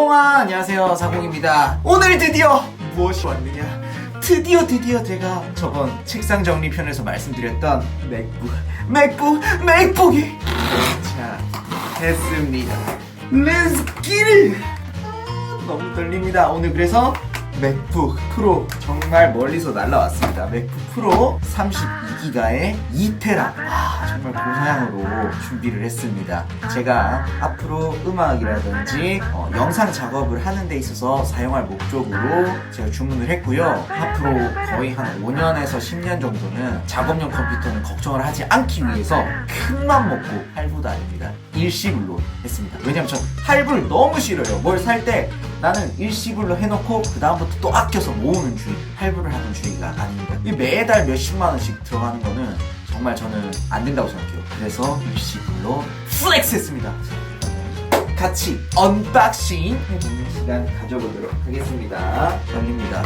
사공아 안녕하세요. 사공입니다. 오늘 드디어 무엇이 왔느냐? 드디어 드디어 제가 저번 책상 정리편에서 말씀드렸던 맥북 맥북 맥북이 자 됐습니다. 렛츠 기릿 너무 떨립니다. 오늘 그래서 맥북 프로 정말 멀리서 날라왔습니다. 맥북 프로 32기가의 2테라. 아 정말 고사양으로 준비를 했습니다. 제가 앞으로 음악이라든지 어, 영상 작업을 하는 데 있어서 사용할 목적으로 제가 주문을 했고요. 앞으로 거의 한 5년에서 10년 정도는 작업용 컴퓨터는 걱정을 하지 않기 위해서 큰맘 먹고 할부도 아닙니다 일시불로 했습니다. 왜냐면 전 할부를 너무 싫어요. 뭘 살 때 나는 일시불로 해놓고 그 다음부터 또 아껴서 모으는 주의 할부를 하는 주의가 아닙니다. 이 매달 몇십만 원씩 들어가는 거는 정말 저는 안 된다고 생각해요. 그래서 일시불로 플렉스 했습니다. 같이 언박싱 해보는 시간 가져보도록 하겠습니다. 떨립니다.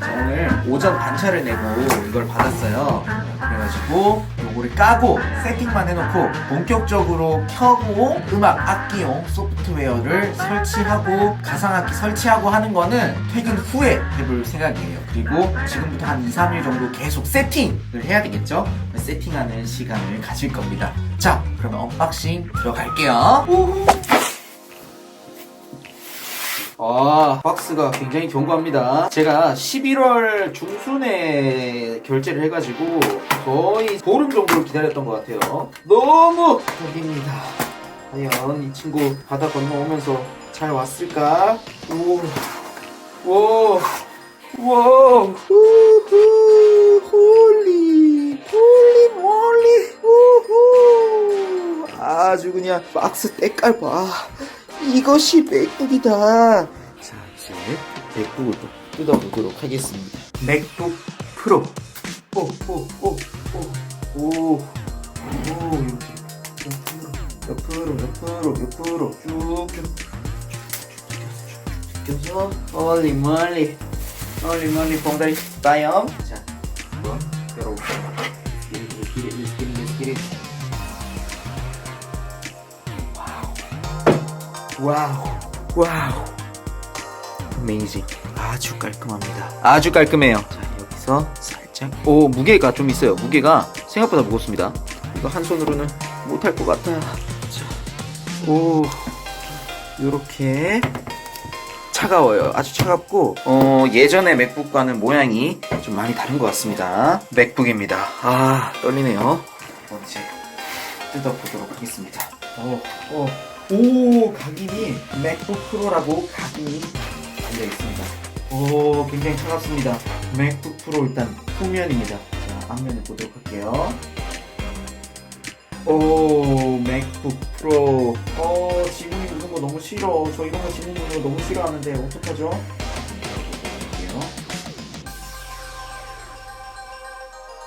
자, 오늘 오전 반차를 내고 이걸 받았어요. 그래가지고 요거를 까고 세팅만 해놓고 본격적으로 켜고 음악 악기용 소프트웨어를 설치하고 가상악기 설치하고 하는 거는 퇴근 후에 해볼 생각이에요. 그리고 지금부터 한 2, 3일 정도 계속 세팅을 해야 되겠죠? 세팅하는 시간을 가질 겁니다. 자, 그러면 언박싱 들어갈게요. 우후. 아, 박스가 굉장히 견고합니다. 제가 11월 중순에 결제를 해가지고 거의 보름 정도를 기다렸던 것 같아요. 너무 기대됩니다. 과연 이 친구 바다 건너오면서 잘 왔을까? 오, 오, 와, 우후, 홀리, 홀리 몰리, 우후. 아주 그냥 박스 때깔 봐. 이것이 맥북이다. 자, 이제 맥북을 또 뜯어보도록 하겠습니다. 맥북 프로. 오, 오, 오, 오, 오, 오, 이렇게 옆으로, 옆으로, 옆으로, 쭉쭉 껴서 멀리 멀리, 멀리 멀리 봉다리 빠염. 자, 한번 와우 와우. 어메이징 아주 깔끔합니다. 아주 깔끔해요. 자 여기서 살짝. 오 무게가 좀 있어요. 무게가 생각보다 무겁습니다. 이거 한 손으로는 못할 것 같아. 자 오. 요렇게 차가워요. 아주 차갑고. 어 예전에 맥북과는 모양이 좀 많이 다른 것 같습니다. 맥북입니다. 아 떨리네요. 먼저 뜯어보도록 하겠습니다. 오, 오. 오 각인이 맥북 프로라고 각인이 달려 있습니다. 오 굉장히 차갑습니다. 맥북 프로 일단 후면입니다. 자 앞면을 보도록 할게요. 오 맥북 프로. 어 지문이 묻은 거 너무 싫어. 저 이런 거 지문 묻는 거 너무 싫어하는데 어떡하죠?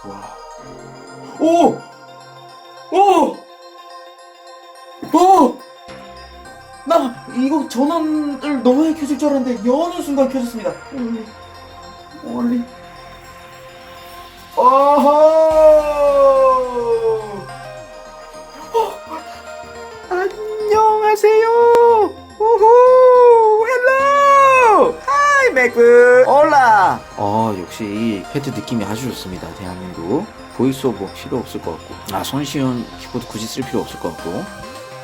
와. 오! 오! 이거 전원을 넣어야 켜질 줄 알았는데 여는 순간 켜졌습니다. 멀리, 멀리. 어허! 어, 안녕하세요. 우후, 헬로. 하이 맥북. 올라. 어 역시 패드 느낌이 아주 좋습니다. 대한민국. 보이스오버 필요 없을 것 같고, 아 손쉬운 키보드 굳이 쓸 필요 없을 것 같고.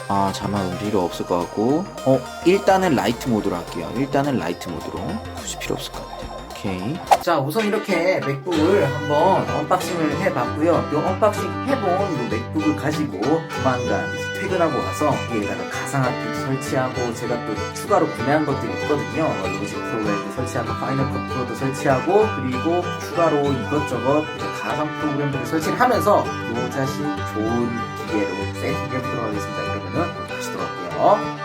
아 자막은 필요 없을 것 같고. 어 일단은 라이트 모드로 할게요. 일단은 라이트 모드로. 굳이 필요 없을 것 같아요. 오케이. 자 우선 이렇게 맥북을 한번 언박싱을 해봤고요. 이 언박싱 해본 이 맥북을 가지고 조만간 퇴근하고 와서 여기에다가 가상악기도 설치하고 제가 또 추가로 구매한 것들이 있거든요. 로직 프로그램도 설치하고 파이널 컷 프로도 설치하고 그리고 추가로 이것저것 가상 프로그램들을 설치를 하면서 요 자식 좋은 기계로 세팅해 보도록 하겠습니다 그러면은 다시 돌아올게요